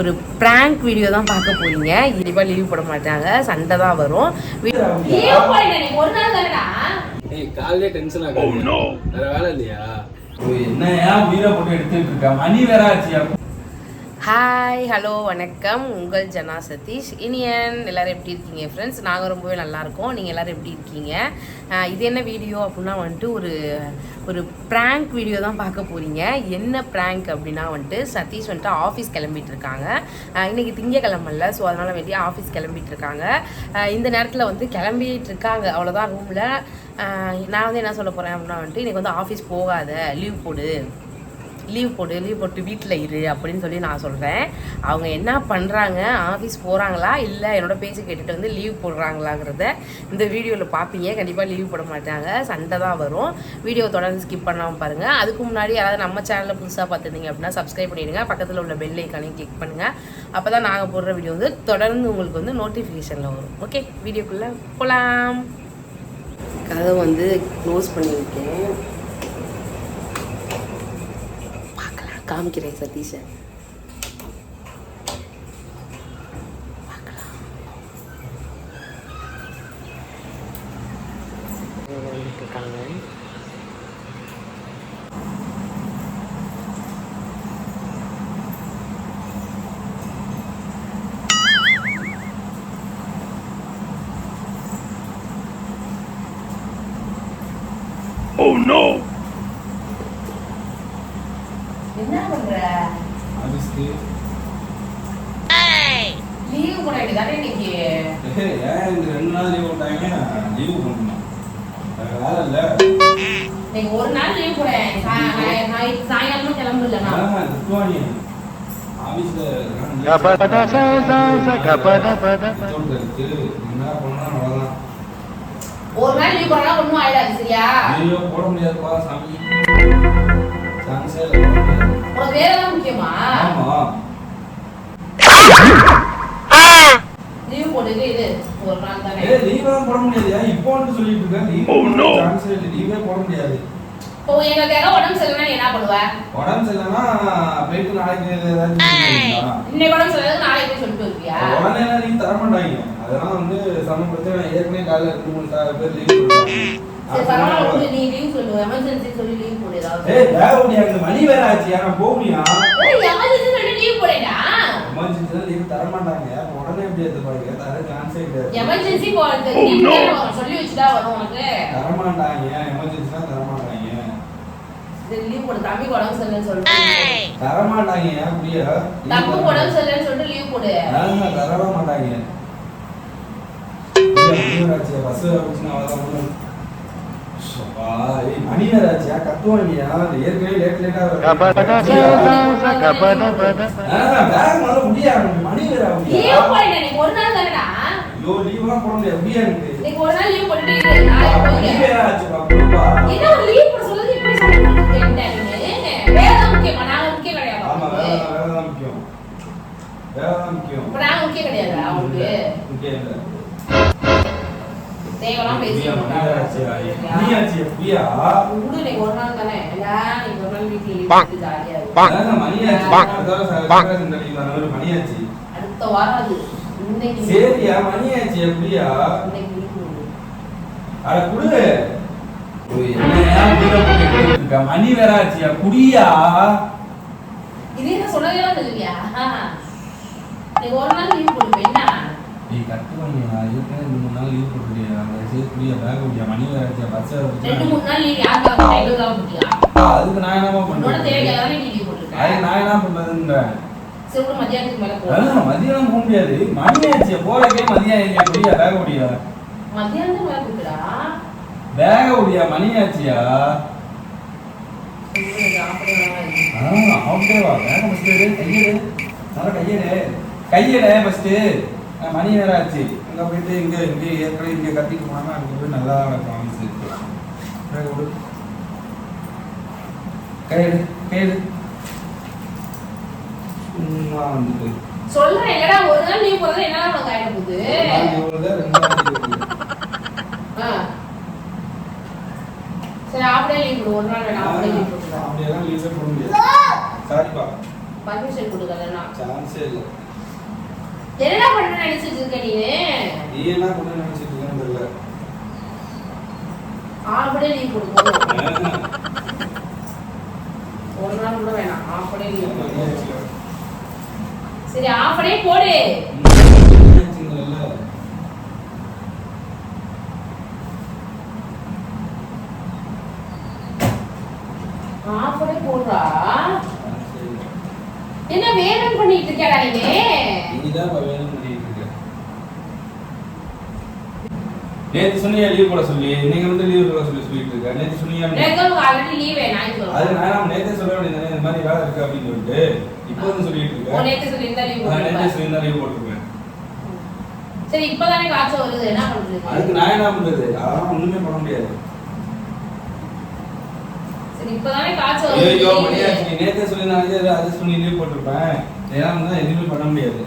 ஒரு prank video தான் பார்க்க போறீங்க. கண்டிப்பாக லீவ் போட மாட்டாங்க. சண்டை தான் வரும். லீவ் போடுங்க நீ ஒரு நாள் தானடா? ஏய் காலையிலே டென்ஷன் ஆகாது. வேற வேலை இல்லையா? என்னையா உயிரை போட்டு எடுத்துட்டு இருக்க? மணி வேற ஆச்சியா ஹாய் ஹலோ வணக்கம். உங்கள் ஜனா சதீஷ் இனியன். எல்லோரும் எப்படி இருக்கீங்க ஃப்ரெண்ட்ஸ் நாங்கள் ரொம்பவே நல்லாயிருக்கோம் நீங்கள் எல்லோரும் எப்படி இருக்கீங்க? இது என்ன வீடியோ அப்படின்னா வந்துட்டு ஒரு ஒரு ப்ராங்க் வீடியோ தான் பார்க்க போகிறீங்க என்ன ப்ராங்க் அப்படின்னா வந்துட்டு சதீஷ் வந்துட்டு ஆஃபீஸ் கிளம்பிட்டு இருக்காங்க. இன்றைக்கி திங்கக்கிழமல்ல ஸோ அதனால் வேண்டிய ஆஃபீஸ் கிளம்பிட்டு இருக்காங்க. இந்த நேரத்தில் வந்து கிளம்பிட்டு இருக்காங்க. அவ்வளோதான் ரூமில் நான் வந்து என்ன சொல்ல போகிறேன் அப்படின்னா வந்துட்டு இன்றைக்கி வந்து ஆஃபீஸ் போகாத. லீவ் போடு. லீவ் போட்டு லீவ் போட்டு வீட்டில் இரு அப்படின்னு சொல்லி நான் சொல்கிறேன் அவங்க என்ன பண்ணுறாங்க ஆஃபீஸ் போகிறாங்களா இல்லை என்னோட பேச்சு கேட்டுட்டு வந்து லீவ் போடுறாங்களாங்கிறத இந்த வீடியோவில் பார்ப்பீங்க கண்டிப்பாக லீவ் போட மாட்டாங்க. சண்டை தான் வரும். வீடியோ தொடர்ந்து ஸ்கிப் பண்ணாமல் பாருங்கள் அதுக்கு முன்னாடி யாராவது நம்ம சேனலில் புதுசாக பார்த்துருந்தீங்க அப்படின்னா சப்ஸ்கிரைப் பண்ணிடுங்க. பக்கத்தில் உள்ள பெல் ஐக்கானையும் கிளிக் பண்ணுங்கள் அப்போ தான் நாங்கள் போடுற வீடியோ வந்து தொடர்ந்து உங்களுக்கு வந்து நோட்டிஃபிகேஷனில் வரும். ஓகே வீடியோக்குள்ளே போகலாம் கதை வந்து க்ளோஸ் பண்ணியிருக்கேன். பார்க்கலாம் காமிக்கிறேன் சதீஷை பார்க்கலாம் இவங்க வந்துட்டு இருக்காங்க என்ன பண்ற ஆபீஸ்க்கு லீவ் போட வேண்டியதானே இன்னைக்கு ஏன் இந்த ரெண்டு நாள் லீவ் வேற இல்ல ஒரு நாள் லீவ் போட சாயங்காலமா கிளம்புல நான் ஆமா, திட்டுவாங்க. ஆபீஸ்ல கபத ச ச ச கபத பத பத. தோட்டத்துல இருக்கு. என்ன பண்ணா அவ்வளவுதான். ஒரு நாள் லீவ் போடலாம் ஒன்றும் ஆயிடாது சரியா ஐயோ, போட முடியாதுப்பா, சாமி. சான்ஸே இல்ல, போட முடியாது. உனக்கு வேலை தான் முக்கியமா ஆமா. லீவ் போடுது இது ஒரு நாள் எல்லாம் போட முடியாதுயா. இப்போ வந்து சொல்லிட்டு இருக்க. leave போட சான்ஸே இல்ல. leave ஏ போட முடியாது. இப்போ எங்களுக்கு யாரோ உடம்பு சரியில்லைன்னா நீ என்ன பண்ணுவ உடம்பு போயிட்டு நாளைக்கு பண்ணிக்கலாம். இன்னைக்கு உடம்பு சரியில்லை நாளைக்கு போய் சொல்லிட்டு வருவியா உடனே leave தர மாட்டாங்க. அதெல்லாம் வந்து செம பிரச்சனை. ஏற்கனவே காலைல ரெண்டு மூணு பேர் பரவாயில்ல விடு, நீ லீவ் எமர்ஜென்சி சொல்லி லீவ் போடு ஏதாவது ஏய், முடியாது. மணி வேற. நான் போக முடியும். எமர்ஜென்சி சொல்லி லீவ் போடேடா லாம் leave தர மாட்டாங்க. உடனே எப்படி எடுத்துப்பாங்க? தர கிடையாது. எமர்ஜென்சி போறது சொல்லி வச்சுட்டா வரும் உனக்கு தர மாட்டாங்க. தர மாட்டாங்க. லீவ் போடு தம்பிக்கு உடம்பு சரியில்லைன்னு சொல்லிட்டு தர மாட்டாங்க. தர உடம்பு சரியில்லைன்னு சொல்லிட்டு லீவ் போடு தரவே மாட்டாங்க. வேற ஆச்சுயா. bus வேற போச்சுன்னா அவ்வளவுதான் முடியும். ஷப்பா, ஏய், மணி வேற ஆச்சுயா. கத்துவாங்கயா. ஏற்கனவே late late ஆ வருது. கபத ச ச ச கபத பத பத. ஆ, bag முதல்ல முடியாது. மணி வேற ஆகுதுயா. லீவ் போடுங்க நீ ஒரு நாள் தானடா ஐயோ, எல்லாம் போட முடியாது. முடியா எனக்கு. இன்னைக்கு ஒரு நாள் லீவ் போட்டுட்டு. என்ன ஒரு லீவ் போட சொல்லுது இப்படி நீ வேலை முக்கியமா நாங்க முக்கியம் கிடையாது ஆமா. வேலை வேலை தான் முக்கியம். வேலை தான் முக்கியம். நாங்க முக்கியம் கிடையாது அவங்களுக்கு முக்கியம் இல்ல. தேவையெல்லாம் பேசி? விடு ஒரு நாள் தானே? இல்ல நீங்க ஒரு நாள் வீட்டுல லீவ் போட்டு ஜாலியா இரு. அதாங்க, மணி ஆச்சு. அதான் சார், சார், இந்த leave அந்த மாதிரி மணி ஆச்சு. அடுத்த வாரம் அது. இன்னைக்கு சரியா மணி ஆச்சு எப்படியா. அட குடு? மணி வேற ஆச்சியா? குடியா? இது என்ன சொல்லுவியா இன்னைக்கு ஒரு நாள் லீவ் என்ன? நீ கட்டுவாங்க ஏற்கனவே ரெண்டு மூணு நாள் லீவ் போட்டுட்டியா சரி குடியா பேக் குடியா மணி வேற ஆச்சியா பஸ் வேற ரெண்டு போச்சுன்னா. மூணு நாள் லீவ் யாருக்காக எங்களுக்காக போட்டியா அதுக்கு நான் என்னமா உன்னோட தேவைக்காக பண்றேன் தானே நீ லீவ் அது நான் என்ன பண்றதுங்க சரி விடு, மத்தியானத்துக்கு மேல போ அதான் மதியானம் போக முடியாது. மணி ஆச்சியா போறக்கே மதியம் குடியா பேக போட்டுடா பேக குடியா மணி ஆச்சியா? வேக ஃபஸ்ட்டு கையெடு. நல்லா கையெடு. கையெடு ஃபஸ்ட்டு மணி வேற ஆச்சு. அங்கே போயிட்டு இங்கே இங்கே ஏற்கனவே இங்கே கத்திட்டு போனாங்க. அங்கே போய் நல்லா சும்மா வந்துட்டு. சொல்றேன் இல்லடா ஒரு நாள் போறது என்ன உனக்கு ஆயிட போகுது? நாள் leave வருது. ஆ. சரி அப்படியே லீவ் போடு ஒரு நாள் வேணாம் அப்படியே லீவ் போட்டுடா அப்படியெல்லாம் leave ஏ போட முடியாது. சாரிப்பா பர்மிஷன் கொடுக்கலன்னா. சான்ஸே இல்லை. என்னடா பண்ண நினைச்சிட்டு இருக்க நீ? நீ என்ன பண்ண நினைச்சிட்டு இருக்கேன்னு தெரியல. ஆஃபடே லீவ் கொடுக்கணும். ஒரு நாள் கூட வேணாம். லீவ் கொடுக்கணும். சரி ஆஃபடே போடு. ஆஃபடே போடுறா. என்ன வேணும் பண்ணிட்டு இருக்கடா நீ நீதான் இப்ப வேணும்னு பண்ணிட்டு இருக்க. நேத்து சொன்னியா லீவ் போட சொல்லி நீங்க வந்து லீவ் போட சொல்லி சொல்லிட்டு இருக்க நேத்து சொன்னியா அது நான் நேத்தே சொல்ல வேண்டியது இந்த மாதிரி வேலை இருக்கு அப்படின்னு சொல்லிட்டு இப்போ வந்து சொல்லிட்டு ஓ இருக்க நேத்து சொல்லியிருந்தா லீவ் நான் நேத்தே போட்டுருப்பேன். சொல்லி லீவ் போட்டுருக்கேன் சரி இப்பதானே காய்ச்சல் வருது என்ன பண்றது? அதுக்கு நான் என்ன பண்றது? அதெல்லாம் ஒண்ணுமே பண்ண முடியாது. சரி இப்பதானே ஐயோ வருது. நீ நேத்தே சொல்லி நான் அதை சொல்லி லீவ் போட்டிருப்பேன். ஏன்னா வந்து எதுவுமே பண்ண முடியாது.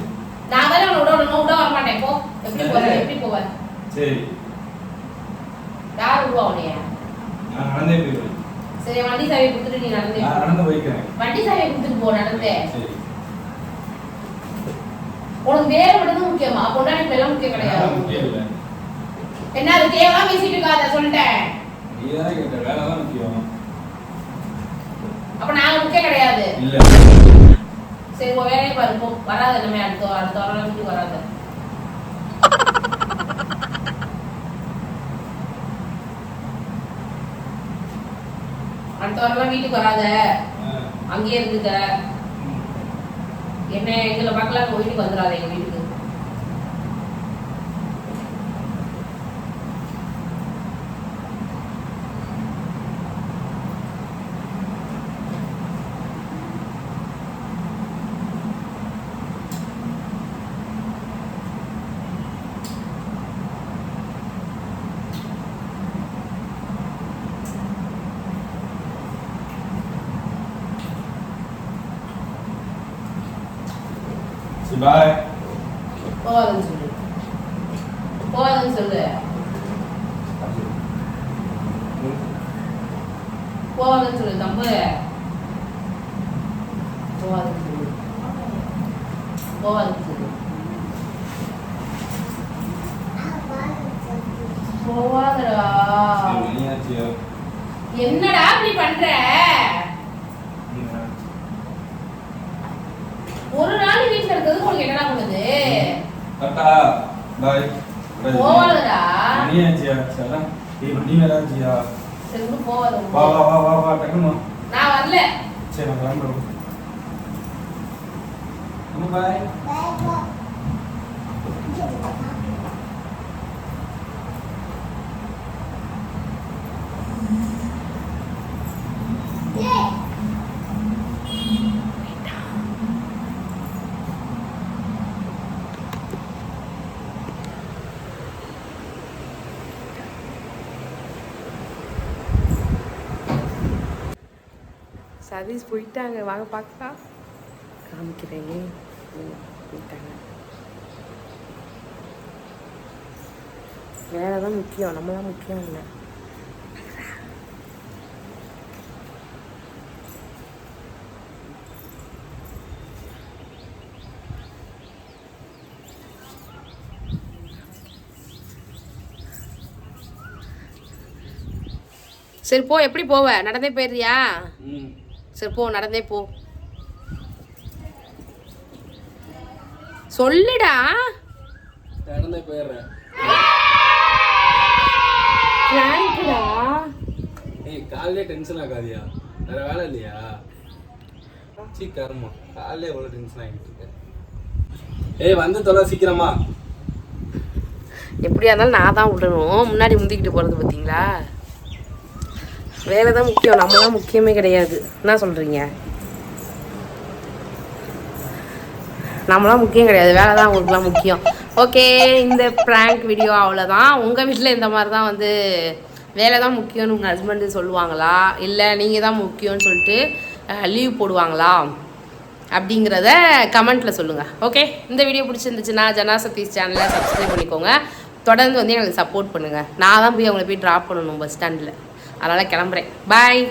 நான் தானே உன்னை விட விடணும் விட வர மாட்டேன். போ. எப்படி போற? எப்படி போவ? சரி. யார் விடுவா உன்னைய? நான் நடந்தே போயிடுவேன். சரி வண்டி சாவியை கொடுத்துட்டு நீ நடந்தே நான். நடந்து போய்க்கிறேன். வண்டி சாவியை கொடுத்துட்டு போ நடந்தே. சரி. உனக்கு வேலை மட்டும் முக்கியமா? பொண்டாடி பேர்லாம் முக்கியம் கிடையாது. முக்கியம் இல்லை. என்ன அது தேவையா பேசிட்டு இருக்காத சொல்லிட்டேன். நீ தானே கேட்ட வேலை தான் முக்கியம். அப்ப நாங்க முக்கியம் கிடையாது. இல்ல. சரி உன் வேலையை பாரு போ வராது நம்ம அடுத்த அடுத்த வாரம் வீட்டுக்கு வராது அடுத்த வாரம் வீட்டுக்கு வராத. அங்கேயே இருந்துக்க என்ன எங்களை பார்க்கலாம் வீட்டுக்கு வந்துடாத எங்க வீட்டுக்கு சரி பாய் போகாதுன்னு சொல்லு. போகாதுன்னு சொல்லு. போகாதுன்னு சொல்லு தம்பு. போகாதுன்னு சொல்லு. போகாதுன்னு சொல்லு. போகாதடா. என்னடா இப்படி பண்ற ஒரு நாள் வீட்டுல இருக்கிறது உனக்கு என்னடா பண்ணுது கரெக்டா பாய். போகாதடா மணியாச்சியா? சரி ஏய் மணி வேற ஆச்சியா சரி விடு, போகாத வா வா வா வா வா டக்குனு வா. நான் வரல. சரி நான் கிளம்புறேன். பாய். சதீஷ் போயிட்டாங்க. வாங்க பார்க்கலாம். காமிக்கிறேன். ம், போயிட்டாங்க. வேலை தான் முக்கியம். நம்ம தான் முக்கியம் இல்லை. சரி போ. எப்படி போவ? நடந்தே போயிடுறியா? சரி போ நடந்தே போ. சொல்லுடா. நடந்தே போயிடுறேன். ஏய் காலையிலே டென்ஷன் ஆகாதியா? வேற வேலை இல்லையா? சீ கருமா. காலையிலே எவ்வளோ டென்ஷன் ஆகிட்டு இருக்க? ஏய் வந்து தொலை சீக்கிரமா. எப்படியா இருந்தாலும் நான் தான் விடணும். முன்னாடி முந்திக்கிட்டு போகிறது பார்த்தீங்களா? வேலை தான் முக்கியம். நம்ம தான் முக்கியமே கிடையாது. என்ன சொல்கிறீங்க நம்மளாம் முக்கியம் கிடையாது. வேலை தான் உங்களுக்குலாம் முக்கியம். ஓகே இந்த ப்ராங்க் வீடியோ அவ்வளோதான் உங்கள் வீட்டில் இந்த மாதிரி தான் வந்து வேலை தான் முக்கியம்னு உங்கள் ஹஸ்பண்டு சொல்லுவாங்களா? இல்லை நீங்கள் தான் முக்கியம்னு சொல்லிட்டு லீவ் போடுவாங்களா? அப்படிங்கிறத கமெண்ட்டில் சொல்லுங்கள் ஓகே இந்த வீடியோ பிடிச்சிருந்துச்சுன்னா ஜனா சதீஷ் சேனலை சப்ஸ்கிரைப் பண்ணிக்கோங்க. தொடர்ந்து வந்து எங்களுக்கு சப்போர்ட் பண்ணுங்கள் நான் தான் போய் அவங்கள போய் ட்ராப் பண்ணணும் பஸ் ஸ்டாண்டில் அதனால் கிளம்புறேன். பாய்